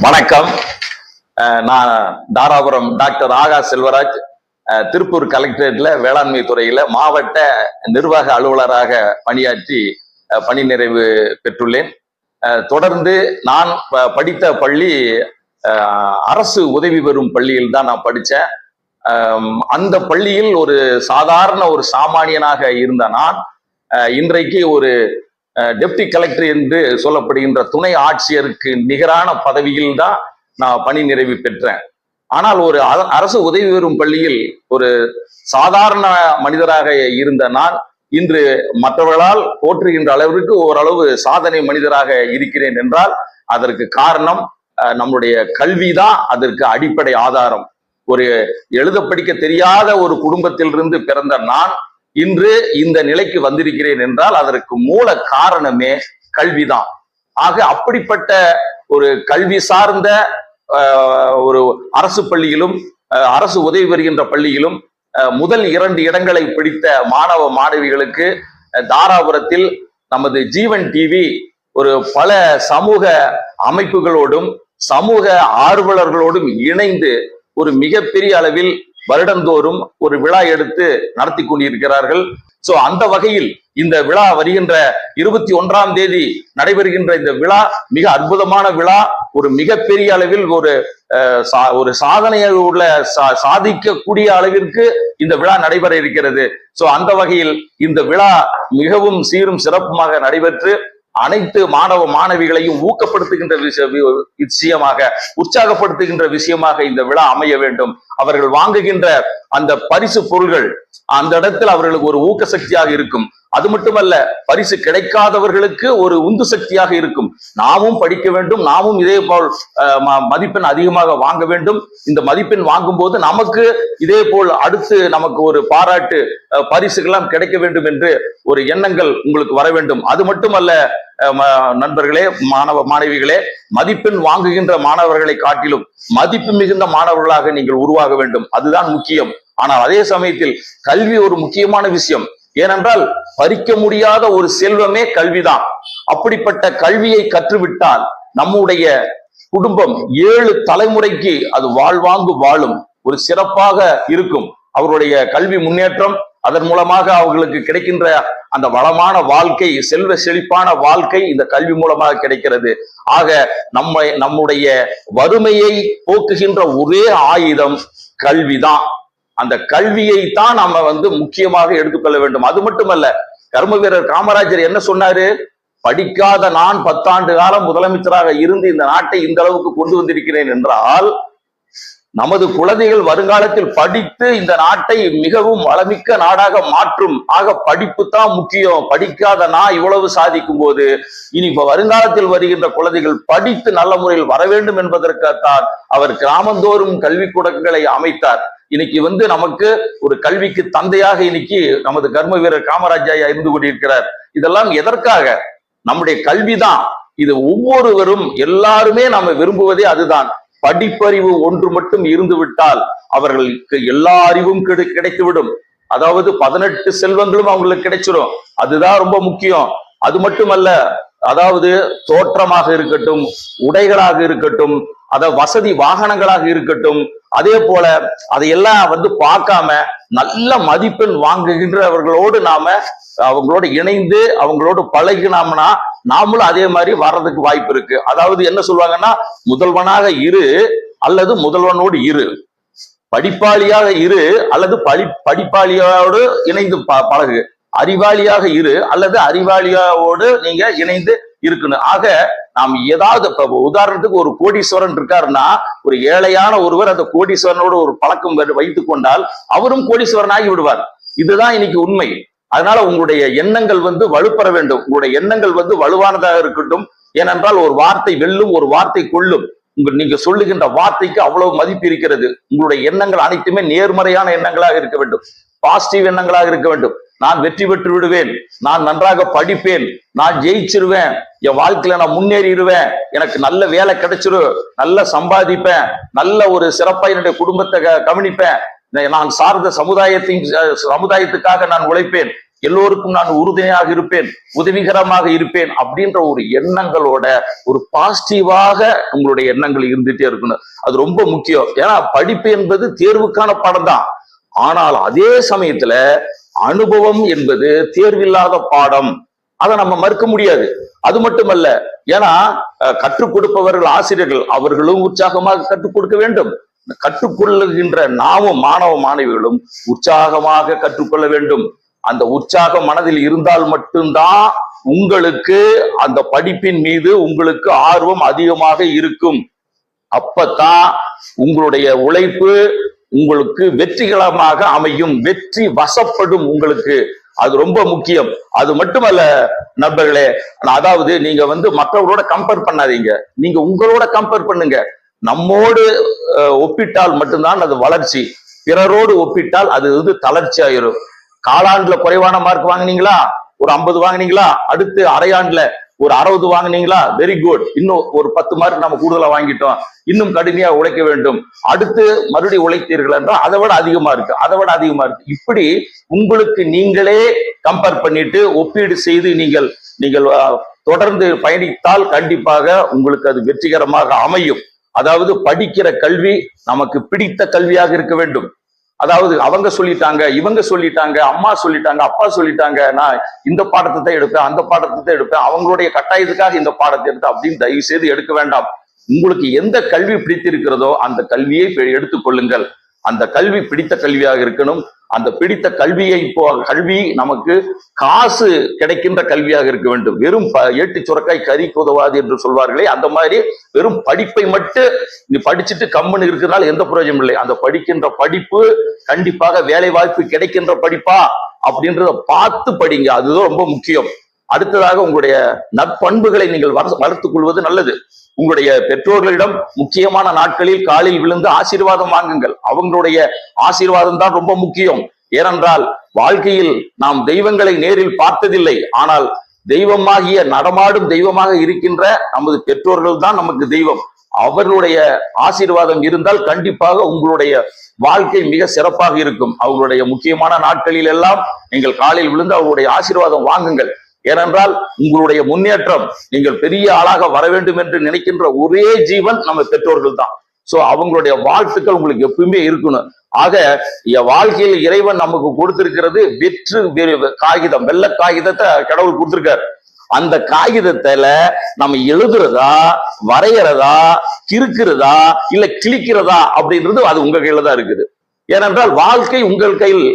வணக்கம். நான் தாராபுரம் டாக்டர் ஆகா செல்வராஜ். திருப்பூர் கலெக்டரேட்ல வேளாண்மை துறையில மாவட்ட நிர்வாக அலுவலராக பணியாற்றி பணி நிறைவு பெற்றுள்ளேன். தொடர்ந்து நான் ப- படித்த பள்ளி அரசு உதவி பெறும் பள்ளியில் தான் நான் படித்தேன். அந்த பள்ளியில் ஒரு சாதாரண ஒரு சாமானியனாக இருந்த நான் இன்றைக்கு ஒரு டெப்டி கலெக்டர் என்று சொல்லப்படுகின்ற துணை ஆட்சியருக்கு நிகரான பதவியில் தான் நான் பணி நிறைவு பெற்றேன். ஆனால் ஒரு அ- அரசு உதவி பெறும் பள்ளியில் ஒரு சாதாரண மனிதராக இருந்த நான் இன்று மற்றவர்களால் போற்றுகின்ற அளவிற்கு ஓரளவு சாதனை மனிதராக இருக்கிறேன் என்றால் அதற்கு காரணம் அஹ், நம்முடைய கல்விதான் அதற்கு அடிப்படை ஆதாரம். ஒரு எழுத படிக்க தெரியாத ஒரு குடும்பத்திலிருந்து பிறந்த நான் இன்று இந்த நிலைக்கு வந்திருக்கிறேன் என்றால் அதற்கு மூல காரணமே கல்விதான். ஆக அப்படிப்பட்ட ஒரு கல்வி சார்ந்த ஒரு அரசு பள்ளியிலும் அரசு உதவி பெறுகின்ற பள்ளியிலும் முதல் இரண்டு இடங்களை பிடித்த மாணவ மாணவிகளுக்கு தாராபுரத்தில் நமது ஜீவன் டிவி ஒரு பல சமூக அமைப்புகளோடும் சமூக ஆர்வலர்களோடும் இணைந்து ஒரு மிகப்பெரிய அளவில் வருடந்தோறும் ஒரு விழா எடுத்து நடத்தி கொண்டிருக்கிறார்கள். சோ அந்த வகையில் இந்த விழா வருகின்ற இருபத்தி ஒன்றாம் தேதி நடைபெறுகின்ற இந்த விழா மிக அற்புதமான விழா. ஒரு மிகப்பெரிய அளவில் ஒரு அஹ், சா- ஒரு சாதனையை உள்ள சா- சாதிக்கக்கூடிய அளவிற்கு இந்த விழா நடைபெற இருக்கிறது. சோ அந்த வகையில் இந்த விழா மிகவும் சீரும் சிறப்புமாக நடைபெற்று அனைத்து மாணவ மாணவிகளையும் ஊக்கப்படுத்துகின்ற விஷயமாக உற்சாகப்படுத்துகின்ற விஷயமாக இந்த விழா அமைய வேண்டும். அவர்கள் வாங்குகின்ற அந்த பரிசு பொருள்கள் அந்த இடத்தில் அவர்களுக்கு ஒரு ஊக்க சக்தியாக இருக்கும். அது மட்டுமல்ல பரிசு கிடைக்காதவர்களுக்கு ஒரு உந்து சக்தியாக இருக்கும். நாமும் படிக்க வேண்டும் நாமும் இதே போல் ம- மதிப்பெண் அதிகமாக வாங்க வேண்டும். இந்த மதிப்பெண் வாங்கும் போது நமக்கு இதே போல் அடுத்து நமக்கு ஒரு பாராட்டு பரிசுகள்லாம் கிடைக்க வேண்டும் என்று ஒரு எண்ணங்கள் உங்களுக்கு வர வேண்டும். அது மட்டுமல்ல நண்பர்களே மாணவ மாணவிகளே மதிப்பெண் வாங்குகின்ற மாணவர்களை காட்டிலும் மதிப்பு மிகுந்த மாணவர்களாக நீங்கள் உருவாக வேண்டும். அதுதான் முக்கியம். ஆனால் அதே சமயத்தில் கல்வி ஒரு முக்கியமான விஷயம். ஏனென்றால் பறிக்க முடியாத ஒரு செல்வமே கல்விதான். அப்படிப்பட்ட கல்வியை கற்றுவிட்டால் நம்முடைய குடும்பம் ஏழு தலைமுறைக்கு அது வாழ்வாங்கு வாழும். ஒரு சிறப்பாக இருக்கும். அவருடைய கல்வி முன்னேற்றம் அதன் மூலமாக அவர்களுக்கு கிடைக்கின்ற அந்த வளமான வாழ்க்கை செல்வ செழிப்பான வாழ்க்கை இந்த கல்வி மூலமாக கிடைக்கிறது. ஆக நம்ம நம்முடைய வறுமையை போக்குகின்ற ஒரே ஆயுதம் கல்விதான். அந்த கல்வியை தான் நம்ம வந்து முக்கியமாக எடுத்துக்கொள்ள வேண்டும். அது மட்டுமல்ல கர்ம வீரர் காமராஜர் என்ன சொன்னாரு? படிக்காத நான் பத்தாண்டு காலம் முதலமைச்சராக இருந்து இந்த நாட்டை இந்த அளவுக்கு கொண்டு வந்திருக்கிறேன் என்றால் நமது குழந்தைகள் வருங்காலத்தில் படித்து இந்த நாட்டை மிகவும் வளமிக்க நாடாக மாற்றும். ஆக படிப்பு தான் முக்கியம். படிக்காத நான் இவ்வளவு சாதிக்கும் போது இனி இப்ப வருங்காலத்தில் வருகின்ற குழந்தைகள் படித்து நல்ல முறையில் வர வேண்டும் என்பதற்காகத்தான் அவர் கிராமந்தோறும் கல்விக்கூடங்களை அமைத்தார். இன்னைக்கு வந்து நமக்கு ஒரு கல்விக்கு தந்தையாக இன்னைக்கு நமது கர்ம வீரர் காமராஜாயா இருந்து கொண்டிருக்கிறார். இதெல்லாம் எதற்காக? நம்முடைய கல்விதான் இது ஒவ்வொருவரும் எல்லாருமே நாம விரும்புவதே அதுதான். படிப்பறிவு ஒன்று மட்டும் இருந்து விட்டால் அவர்களுக்கு எல்லா அறிவும் கிடைத்துவிடும். அதாவது பதினெட்டு செல்வங்களும் அவங்களுக்கு கிடைச்சிடும் அதுதான் ரொம்ப முக்கியம். அது மட்டுமல்ல அதாவது தோற்றமாக இருக்கட்டும் உடைகளாக இருக்கட்டும் அத வசதி வாகனங்களாக இருக்கட்டும் அதே போல அதையெல்லாம் வந்து பார்க்காம நல்ல மதிப்பெண் வாங்குகின்றவர்களோடு நாம அவங்களோட இணைந்து அவங்களோடு பழகினோம்னா நாமளும் அதே மாதிரி வர்றதுக்கு வாய்ப்பு இருக்கு. அதாவது என்ன சொல்லுவாங்கன்னா முதல்வனாக இரு அல்லது முதல்வனோடு இரு. படிப்பாளியாக இரு அல்லது படி படிப்பாளியோடு இணைந்து ப- பழகு. அறிவாளியாக இரு அல்லது அறிவாளியோடு நீங்க இணைந்து இருக்கணும். ஆக நாம் ஏதாவது இப்ப உதாரணத்துக்கு ஒரு கோடீஸ்வரன் இருக்காருன்னா ஒரு ஏழையான ஒருவர் அந்த கோடீஸ்வரனோட ஒரு பழக்கம் வைத்துக் கொண்டால் அவரும் கோடீஸ்வரனாகி விடுவார். இதுதான் இன்னைக்கு உண்மை. அதனால உங்களுடைய எண்ணங்கள் வந்து வலுப்பெற வேண்டும். உங்களுடைய எண்ணங்கள் வந்து வலுவானதாக இருக்கட்டும். ஏனென்றால் ஒரு வார்த்தை வெல்லும் ஒரு வார்த்தை கொள்ளும். உங்க நீங்க சொல்லுகின்ற வார்த்தைக்கு அவ்வளவு மதிப்பு இருக்கிறது. உங்களுடைய எண்ணங்கள் அனைத்துமே நேர்மறையான எண்ணங்களாக இருக்க வேண்டும். பாசிட்டிவ் எண்ணங்களாக இருக்க வேண்டும். நான் வெற்றி பெற்று விடுவேன். நான் நன்றாக படிப்பேன். நான் ஜெயிச்சிருவேன். என் வாழ்க்கையில நான் முன்னேறிடுவேன். எனக்கு நல்ல வேலை கிடைச்சிரும் நல்ல சம்பாதிப்பேன். நல்ல ஒரு சிறப்பா என்னுடைய குடும்பத்தை கவனிப்பேன். நான் சார்ந்த சமுதாயத்தின் சமுதாயத்துக்காக நான் உழைப்பேன். எல்லோருக்கும் நான் உறுதுணையாக இருப்பேன் உதவிகரமாக இருப்பேன் அப்படின்ற ஒரு எண்ணங்களோட ஒரு பாசிட்டிவாக உங்களுடைய எண்ணங்கள் இருந்துட்டே இருக்கணும். அது ரொம்ப முக்கியம். ஏன்னா படிப்பு என்பது தேர்வுக்கான பாடம் தான் ஆனால் அதே சமயத்துல அனுபவம் என்பது தேர்வில்லாத பாடம். அதை நம்ம மறுக்க முடியாது. அது மட்டுமல்ல ஏன்னா கற்றுக் கொடுப்பவர்கள் ஆசிரியர்கள் அவர்களும் உற்சாகமாக கற்றுக் கொடுக்க வேண்டும். கற்றுக்கொள்ளுகின்ற நாமும் மாணவ மாணவிகளும் உற்சாகமாக கற்றுக்கொள்ள வேண்டும். அந்த உற்சாகம் மனதில் இருந்தால் மட்டும்தான் உங்களுக்கு அந்த படிப்பின் மீது உங்களுக்கு ஆர்வம் அதிகமாக இருக்கும். அப்பத்தான் உங்களுடைய உழைப்பு உங்களுக்கு வெற்றிகரமாக அமையும். வெற்றி வசப்படும் உங்களுக்கு. அது ரொம்ப முக்கியம். அது மட்டுமல்ல நண்பர்களே அதாவது நீங்க வந்து மற்றவர்களோட கம்பேர் பண்ணாதீங்க. நீங்க உங்களோட கம்பேர் பண்ணுங்க. நம்மோடு அஹ், ஒப்பிட்டால் மட்டும்தான் அது வளர்ச்சி. பிறரோடு ஒப்பிட்டால் அது வந்து தளர்ச்சி ஆயிரும் காலாண்டுல குறைவான மார்க் வாங்குனீங்களா? ஒரு ஐம்பது வாங்குனீங்களா? அடுத்து அரையாண்டுல ஒரு அறுபது வாங்குனீங்களா? வெரி குட் இன்னும் ஒரு பத்து மார்க் நம்ம கூடுதலா வாங்கிட்டோம். இன்னும் கடுமையா உழைக்க வேண்டும். அடுத்து மறுபடியும் உழைத்தீர்கள் என்றால் அதை விட அதிகமா இருக்கு. அதை விட அதிகமா இருக்கு. இப்படி உங்களுக்கு நீங்களே கம்பேர் பண்ணிட்டு ஒப்பீடு செய்து நீங்கள் நீங்கள் தொடர்ந்து பயணித்தால் கண்டிப்பாக உங்களுக்கு அது வெற்றிகரமாக அமையும். அதாவது படிக்கிற கல்வி நமக்கு பிடித்த கல்வியாக இருக்க வேண்டும். அதாவது அவங்க சொல்லிட்டாங்க இவங்க சொல்லிட்டாங்க அம்மா சொல்லிட்டாங்க அப்பா சொல்லிட்டாங்க நான் இந்த பாடத்தை தான் எடுப்பேன் அந்த பாடத்தை தான் எடுப்பேன் அவங்களுடைய கட்டாயத்துக்காக இந்த பாடத்தை எடுத்தேன் அப்படின்னு தயவு செய்து எடுக்க வேண்டாம். உங்களுக்கு எந்த கல்வி பிடித்திருக்கிறதோ அந்த கல்வியை பெ- எடுத்துக்கொள்ளுங்கள். அந்த கல்வி பிடித்த கல்வியாக இருக்கணும். அந்த பிடித்த கல்வியை இப்போ கல்வி நமக்கு காசு கிடைக்கின்ற கல்வியாக இருக்க வேண்டும். வெறும் ப- ஏட்டு சுரக்காய் கறி உதவாது என்று சொல்வார்களே அந்த மாதிரி வெறும் படிப்பை மட்டும் நீ படிச்சுட்டு கம்முன்னு இருக்கிறதுனால எந்த பிரயோஜனம் இல்லை. அந்த படிக்கின்ற படிப்பு கண்டிப்பாக வேலை வாய்ப்பு கிடைக்கின்ற படிப்பா அப்படின்றத பார்த்து படிங்க. அதுதான் ரொம்ப முக்கியம். அடுத்ததாக உங்களுடைய நற்பண்புகளை நீங்கள் வளர்த்துக் கொள்வது நல்லது. உங்களுடைய பெற்றோர்களிடம் முக்கியமான நாட்களில் காலில் விழுந்து ஆசீர்வாதம் வாங்குங்கள். அவங்களுடைய ஆசீர்வாதம் தான் ரொம்ப முக்கியம். ஏனென்றால் வாழ்க்கையில் நாம் தெய்வங்களை நேரில் பார்த்ததில்லை. ஆனால் தெய்வமாகிய நடமாடும் தெய்வமாக இருக்கின்ற நமது பெற்றோர்கள் தான் நமக்கு தெய்வம். அவர்களுடைய ஆசீர்வாதம் இருந்தால் கண்டிப்பாக உங்களுடைய வாழ்க்கை மிக சிறப்பாக இருக்கும். அவர்களுடைய முக்கியமான நாட்களில் எல்லாம் நீங்கள் காலில் விழுந்து அவர்களுடைய ஆசீர்வாதம் வாங்குங்கள். ஏனென்றால் உங்களுடைய முன்னேற்றம் நீங்கள் பெரிய ஆளாக வர வேண்டும் என்று நினைக்கின்ற ஒரே ஜீவன் நம்ம பெற்றோர்கள் தான். சோ அவங்களுடைய வாழ்த்துக்கள் உங்களுக்கு எப்பவுமே இருக்கணும். ஆக என் வாழ்க்கையில் இறைவன் நமக்கு கொடுத்திருக்கிறது வெற்று காகிதம் வெள்ள காகிதத்தை கடவுள் கொடுத்திருக்காரு. அந்த காகிதத்துல நம்ம எழுதுறதா வரைகிறதா கிறுக்கிறதா இல்ல கிழிக்கிறதா அப்படின்றது அது உங்க கையில தான் இருக்குது. ஏனென்றால் வாழ்க்கை உங்கள் கையில்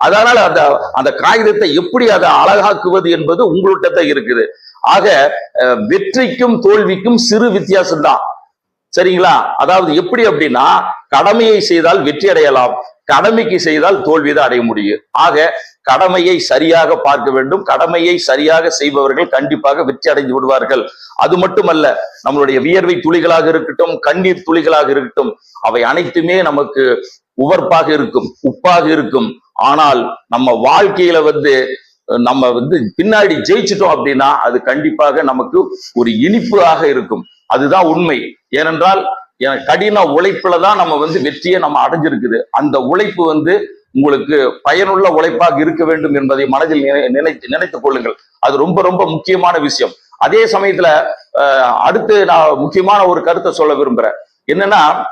அதனால அந்த அந்த காகிதத்தை எப்படி அதை அழகாக்குவது என்பது உங்கள்கிட்ட தான் இருக்குது. ஆக வெற்றிக்கும் தோல்விக்கும் சிறு வித்தியாசம் தான் சரிங்களா? அதாவது எப்படி அப்படின்னா கடமையை செய்தால் வெற்றி அடையலாம். கடமைக்கு செய்தால் தோல்விதான் அடைய முடியும். ஆக கடமையை சரியாக பார்க்க வேண்டும். கடமையை சரியாக செய்பவர்கள் கண்டிப்பாக வெற்றி அடைந்து விடுவார்கள். அது மட்டுமல்ல நம்மளுடைய வியர்வை துளிகளாக இருக்கட்டும் கண்ணீர் துளிகளாக இருக்கட்டும் அவை அனைத்துமே நமக்கு உவர்ப்பாக இருக்கும் உப்பாக இருக்கும். ஆனால் நம்ம வாழ்க்கையில வந்து நம்ம வந்து பின்னாடி ஜெயிச்சிட்டோம் அப்படின்னா அது கண்டிப்பாக நமக்கு ஒரு இனிப்பாக இருக்கும். அதுதான் உண்மை. ஏனென்றால் என- கடின உழைப்புல தான் நம்ம வந்து வெற்றியை நம்ம அடைஞ்சிருக்குது. அந்த உழைப்பு வந்து உங்களுக்கு பயனுள்ள உழைப்பாக இருக்க வேண்டும் என்பதை மனதில் நினைத்து நினைத்துக் கொள்ளுங்கள். அது ரொம்ப ரொம்ப முக்கியமான விஷயம். அதே சமயத்துல அடுத்து நான் முக்கியமான ஒரு கருத்தை சொல்ல விரும்புறேன். என்னன்னா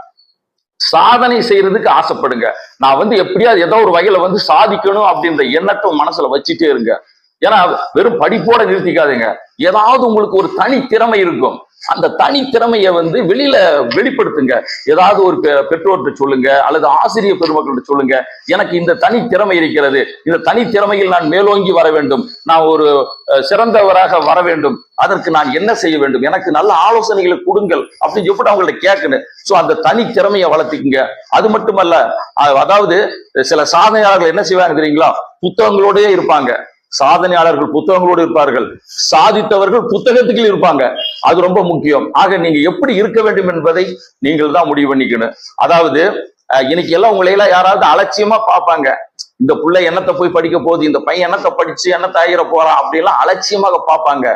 சாதனை செய்யறதுக்கு ஆசைப்படுங்க. நான் வந்து எப்படியாவது ஏதோ ஒரு வகையில வந்து சாதிக்கணும் அப்படின்ற எண்ணத்தை மனசுல வச்சுட்டே இருங்க. ஏன்னா வெறும் படிப்போட நிறுத்திக்காதீங்க. ஏதாவது உங்களுக்கு ஒரு தனி திறமை இருக்கும். அந்த தனி திறமையை வந்து வெளியில வெளிப்படுத்துங்க. ஏதாவது ஒரு பெ- பெற்றோர்கிட்ட சொல்லுங்க அல்லது ஆசிரியர் பெருமக்கள்கிட்ட சொல்லுங்க எனக்கு இந்த தனி திறமை இருக்கிறது. இந்த தனி திறமையில் நான் மேலோங்கி வர வேண்டும். நான் ஒரு சிறந்தவராக வர வேண்டும். அதற்கு நான் என்ன செய்ய வேண்டும்? எனக்கு நல்ல ஆலோசனைகளை கொடுங்கள் அப்படின்னு எப்படி அவங்கள்ட்ட கேட்கணும். சோ அந்த தனி திறமையை வளர்த்துக்குங்க. அது மட்டுமல்ல அதாவது சில சாதனையாளர்கள் என்ன செய்வாங்க தெரியுங்களா? புத்தகங்களோடயே இருப்பாங்க. சாதனையாளர்கள் புத்தகங்களோடு இருப்பார்கள். சாதித்தவர்கள் புத்தகத்துக்கு இருப்பாங்க. அது ரொம்ப முக்கியம். ஆக நீங்க எப்படி இருக்க வேண்டும் என்பதை நீங்கள் தான் முடிவு பண்ணிக்கணும். அதாவது இன்னைக்கு எல்லாம் உங்களை எல்லாம் யாராவது அலட்சியமா பார்ப்பாங்க. இந்த பிள்ளை என்னத்தை போய் படிக்க போகுது? இந்த பையன் என்னத்தை படிச்சு என்னத்தை ஆகிற போறான்? அப்படிலாம் அலட்சியமாக பார்ப்பாங்க.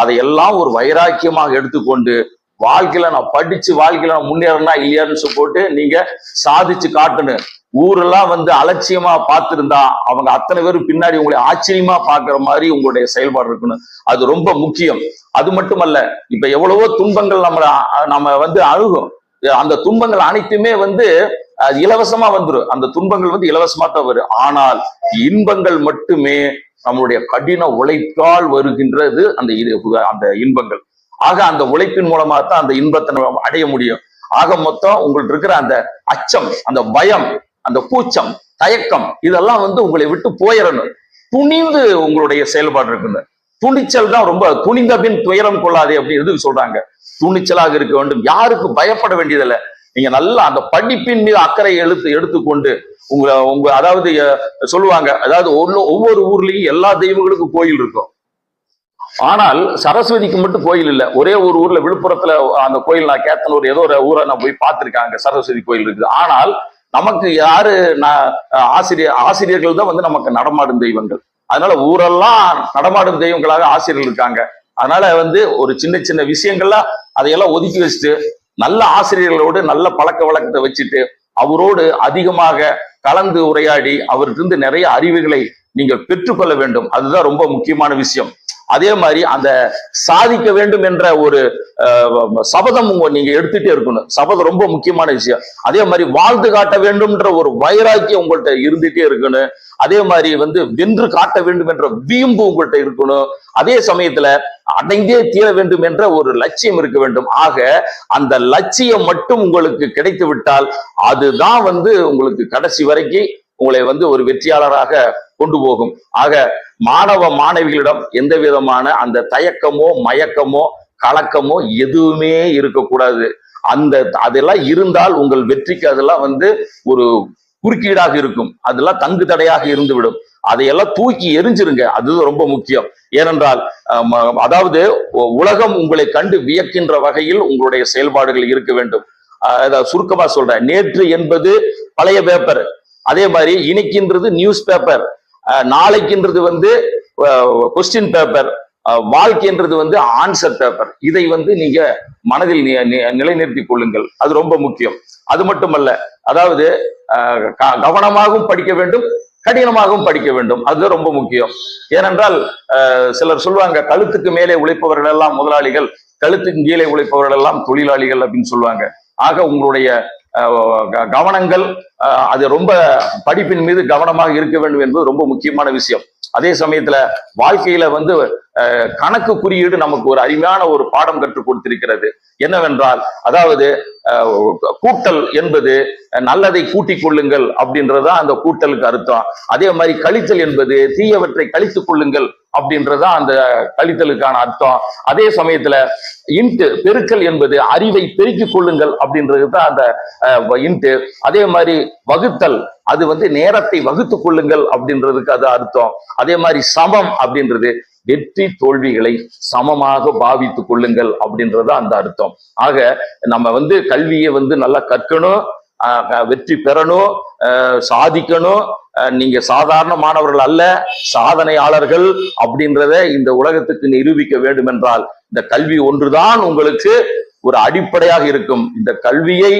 அதையெல்லாம் ஒரு வைராக்கியமாக எடுத்துக்கொண்டு வாழ்க்கையில நான் படிச்சு வாழ்க்கையில நான் முன்னேறனா இல்லையான்னு போட்டு நீங்க சாதிச்சு காட்டணும். ஊரெல்லாம் வந்து அலட்சியமா பார்த்திருந்தா அவங்க அத்தனை பேரும் பின்னாடி உங்களை ஆச்சரியமா பாக்குற மாதிரி உங்களுடைய செயல்பாடு இருக்கணும் அது ரொம்ப முக்கியம். அது மட்டுமல்ல இப்ப எவ்வளவோ துன்பங்கள் நம்ம நம்ம வந்து அணுகும். அந்த துன்பங்கள் அனைத்துமே வந்து அது இலவசமா வந்துடும் அந்த துன்பங்கள் வந்து இலவசமா தான் வரும். ஆனால் இன்பங்கள் மட்டுமே நம்மளுடைய கடின உழைப்பால் வருகின்றது அந்த இது- அந்த இன்பங்கள். ஆக அந்த உழைப்பின் மூலமா தான் அந்த இன்பத்தை நம்ம அடைய முடியும். ஆக மொத்தம் உங்களுக்கு இருக்கிற அந்த அச்சம் அந்த பயம் அந்த கூச்சம் தயக்கம் இதெல்லாம் வந்து உங்களை விட்டு போயிடணும். துணிந்து உங்களுடைய செயல்பாடு இருக்குங்க. துணிச்சல் தான் ரொம்ப துணிந்த பின் துயரம் கொள்ளாதே அப்படின்னு எதுக்கு சொல்றாங்க? துணிச்சலாக இருக்க வேண்டும். யாருக்கு பயப்பட வேண்டியதில்லை. நீங்க நல்லா அந்த படிப்பின் மீது அக்கறை எடுத்து எடுத்துக்கொண்டு உங்க உங்க அதாவது சொல்லுவாங்க அதாவது ஒவ்வொரு ஒவ்வொரு ஊர்லயும் எல்லா தெய்வங்களுக்கும் கோயில் இருக்கும். ஆனால் சரஸ்வதிக்கு மட்டும் கோயில் இல்ல. ஒரே ஒரு ஊர்ல விழுப்புரத்துல அந்த கோயில் நான் கேத்தனூர் ஏதோ ஒரு ஊரை நான் போய் பார்த்திருக்கேன் சரஸ்வதி கோயில் இருக்குது. ஆனால் நமக்கு யாரு ஆசிரியர் ஆசிரியர்கள் தான் வந்து நமக்கு நடமாடும் தெய்வங்கள். அதனால ஊரெல்லாம் நடமாடும் தெய்வங்களாக ஆசிரியர்கள் இருக்காங்க. அதனால வந்து ஒரு சின்ன சின்ன விஷயங்கள்லாம் அதையெல்லாம் ஒதுக்கி வச்சுட்டு நல்ல ஆசிரியர்களோடு நல்ல பழக்க வழக்கத்தை வச்சுட்டு அவரோடு அதிகமாக கலந்து உரையாடி அவர்கிட்ட நிறைய அறிவுகளை நீங்கள் பெற்றுக்கொள்ள வேண்டும். அதுதான் ரொம்ப முக்கியமான விஷயம். அதே மாதிரி அந்த சாதிக்க வேண்டும் என்ற ஒரு சபதம் உங்க நீங்க எடுத்துட்டே இருக்கணும். சபதம் ரொம்ப முக்கியமான விஷயம். அதே மாதிரி வாழ்ந்து காட்ட வேண்டும்ன்ற ஒரு வைராக்கியம் உங்கள்ட்ட இருந்துட்டே இருக்கணும். அதே மாதிரி வந்து வென்று காட்ட வேண்டும் என்ற வீம்பு உங்கள்கிட்ட இருக்கணும். அதே சமயத்துல அடைந்தே தீர வேண்டும் என்ற ஒரு லட்சியம் இருக்க வேண்டும். ஆக அந்த லட்சியம் மட்டும் உங்களுக்கு கிடைத்து விட்டால் அதுதான் வந்து உங்களுக்கு கடைசி வரைக்கும் உங்களை வந்து ஒரு வெற்றியாளராக கொண்டு போகும். ஆக மாணவ மாணவிகளிடம் எந்த விதமான அந்த தயக்கமோ மயக்கமோ கலக்கமோ எதுவுமே இருக்கக்கூடாது. அந்த அதெல்லாம் இருந்தால் உங்கள் வெற்றிக்கு அதெல்லாம் வந்து ஒரு குறுக்கீடாக இருக்கும். அதெல்லாம் தங்கு தடையாக இருந்துவிடும். அதையெல்லாம் தூக்கி எரிஞ்சிருங்க. அது ரொம்ப முக்கியம். ஏனென்றால் அதாவது உலகம் உங்களை கண்டு வியக்கின்ற வகையில் உங்களுடைய செயல்பாடுகள் இருக்க வேண்டும். அஹ், சுருக்கமா சொல்றேன். நேற்று என்பது பழைய பேப்பர் அதே மாதிரி இன்னைக்குன்றது நியூஸ் பேப்பர் நாளைக்குன்றது வந்து கொஸ்டின் பேப்பர் வாழ்க்கைன்றது வந்து ஆன்சர் பேப்பர் இதை வந்து நீங்க மனதில் நிலைநிறுத்திக் கொள்ளுங்கள். அது ரொம்ப முக்கியம். அது மட்டுமல்ல அதாவது க- கவனமாகவும் படிக்க வேண்டும் கடினமாகவும் படிக்க வேண்டும். அது ரொம்ப முக்கியம். ஏனென்றால் சிலர் சொல்லுவாங்க கழுத்துக்கு மேலே உழைப்பவர்கள் எல்லாம் முதலாளிகள் கழுத்துக்கு கீழே உழைப்பவர்கள் எல்லாம் தொழிலாளிகள் அப்படின்னு சொல்லுவாங்க. ஆக உங்களுடைய கவனங்கள் அது ரொம்ப படிப்பின் மீது கவனமாக இருக்க வேண்டும் என்பது ரொம்ப முக்கியமான விஷயம். அதே சமயத்துல வாழ்க்கையில வந்து கணக்கு குறியீடு நமக்கு ஒரு அருமையான ஒரு பாடம் கற்றுக் கொடுத்திருக்கிறது. என்னவென்றால் அதாவது அஹ், கூட்டல் என்பது நல்லதை கூட்டிக் கொள்ளுங்கள் அப்படின்றதுதான் அந்த கூட்டலுக்கு அர்த்தம். அதே மாதிரி கழித்தல் என்பது தீயவற்றை கழித்துக் கொள்ளுங்கள் அப்படின்றதுதான் அந்த கழித்தலுக்கான அர்த்தம். அதே சமயத்துல இன்ட்டு பெருக்கல் என்பது அறிவை பெருக்கிக் கொள்ளுங்கள் அப்படின்றது தான் அந்த இன்ட்டு அதே மாதிரி வகுத்தல் அது வந்து நேரத்தை வகுத்துக் கொள்ளுங்கள் அப்படின்றதுக்கு அது அர்த்தம். அதே மாதிரி சமம் அப்படின்றது வெற்றி தோல்விகளை சமமாக பாவித்துக் கொள்ளுங்கள் அப்படின்றது அந்த அர்த்தம். ஆக நம்ம வந்து கல்வியை வந்து நல்லா கற்கணும் வெற்றி பெறணும் சாதிக்கணும் நீங்க சாதாரண மாணவர்கள் அல்ல சாதனையாளர்கள் அப்படின்றத இந்த உலகத்துக்கு நிரூபிக்க வேண்டும் என்றால் இந்த கல்வி ஒன்றுதான் உங்களுக்கு ஒரு அடிப்படையாக இருக்கும். இந்த கல்வியை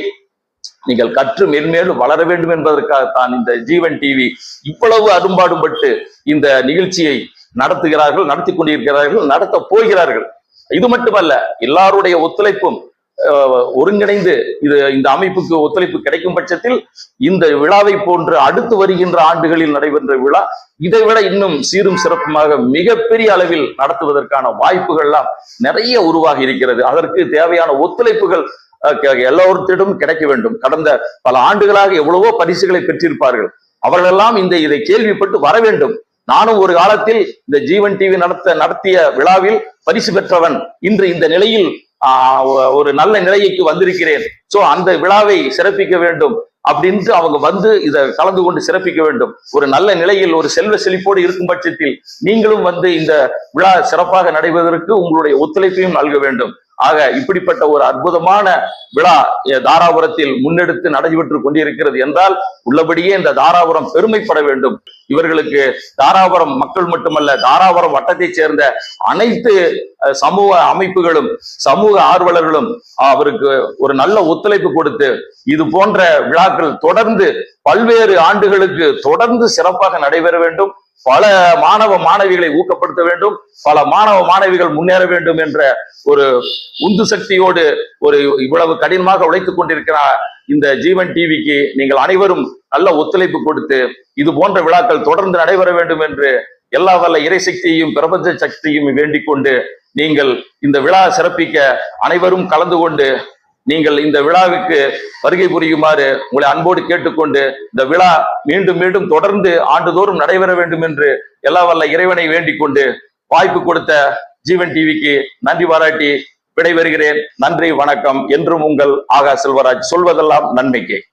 நீங்கள் கற்று மென்மேலும் வளர வேண்டும் என்பதற்காகத்தான் இந்த ஜீவன் டிவி இவ்வளவு அரும்பாடுபட்டு இந்த நிகழ்ச்சியை நடத்துகிறார்கள் நடத்தி கொண்டிருக்கிறார்கள் நடத்த போகிறார்கள். இது மட்டுமல்ல எல்லாருடைய ஒத்துழைப்பும் ஒருங்கிணைந்து இது இந்த அமைப்புக்கு ஒத்துழைப்பு கிடைக்கும் பட்சத்தில் இந்த விழாவை போன்று அடுத்து வருகின்ற ஆண்டுகளில் நடைபெற்ற விழா இதை விட இன்னும் சீரும் சிறப்புமாக மிகப்பெரிய அளவில் நடத்துவதற்கான வாய்ப்புகள்லாம் நிறைய உருவாகி இருக்கிறது. அதற்கு தேவையான ஒத்துழைப்புகள் அஹ், எல்லோருத்திடம் கிடைக்க வேண்டும். கடந்த பல ஆண்டுகளாக எவ்வளவோ பரிசுகளை பெற்றிருப்பார்கள். அவர்களெல்லாம் இந்த இதை கேள்விப்பட்டு வர வேண்டும். நானும் ஒரு காலத்தில் இந்த ஜீவன் டிவி நடத்த நடத்திய விழாவில் பரிசு பெற்றவன் இன்று இந்த நிலையில் ஆஹ், ஒரு நல்ல நிலைக்கு வந்திருக்கிறேன். சோ அந்த விழாவை சிறப்பிக்க வேண்டும் அப்படின்ட்டு அவங்க வந்து இதை கலந்து கொண்டு சிறப்பிக்க வேண்டும். ஒரு நல்ல நிலையில் ஒரு செல்வ செழிப்போடு இருக்கும் பட்சத்தில் நீங்களும் வந்து இந்த விழா சிறப்பாக நடைபெறுவதற்கு உங்களுடைய ஒத்துழைப்பையும் நல்க வேண்டும். ஆக இப்படிப்பட்ட ஒரு அற்புதமான விழா தாராபுரத்தில் முன்னெடுத்து நடைபெற்று கொண்டிருக்கிறது என்றால் உள்ளபடியே இந்த தாராபுரம் பெருமைப்பட வேண்டும். இவர்களுக்கு தாராபுரம் மக்கள் மட்டுமல்ல தாராபுரம் வட்டத்தைச் சேர்ந்த அனைத்து அஹ், சமூக அமைப்புகளும் சமூக ஆர்வலர்களும் அவருக்கு ஒரு நல்ல ஒத்துழைப்பு கொடுத்து இது போன்ற விழாக்கள் தொடர்ந்து பல்வேறு ஆண்டுகளுக்கு தொடர்ந்து சிறப்பாக நடைபெற வேண்டும். பல மாணவ மாணவிகளை ஊக்கப்படுத்த வேண்டும் பல மாணவ மாணவிகள் முன்னேற வேண்டும் என்ற ஒரு உந்து சக்தியோடு ஒரு இவ்வளவு கடினமாக உழைத்துக் கொண்டிருக்கிற இந்த ஜீவன் டிவிக்கு நீங்கள் அனைவரும் நல்ல ஒத்துழைப்பு கொடுத்து இது போன்ற விழாக்கள் தொடர்ந்து நடைபெற வேண்டும் என்று எல்லா வல்ல இறை சக்தியையும் பிரபஞ்ச சக்தியும் வேண்டிக் கொண்டு நீங்கள் இந்த விழா சிறப்பிக்க அனைவரும் கலந்து கொண்டு நீங்கள் இந்த விழாவுக்கு வருகை புரியுமாறு உங்களை அன்போடு கேட்டுக்கொண்டு இந்த விழா மீண்டும் மீண்டும் தொடர்ந்து ஆண்டுதோறும் நடைபெற வேண்டும் என்று எல்லா வல்ல இறைவனை வேண்டிக் கொண்டு வாய்ப்பு கொடுத்த ஜீவன் டிவிக்கு நன்றி பாராட்டி விடைபெறுகிறேன். நன்றி வணக்கம். என்றும் உங்கள் ஆகா செல்வராஜ் சொல்வதெல்லாம் நன்மைக்கே.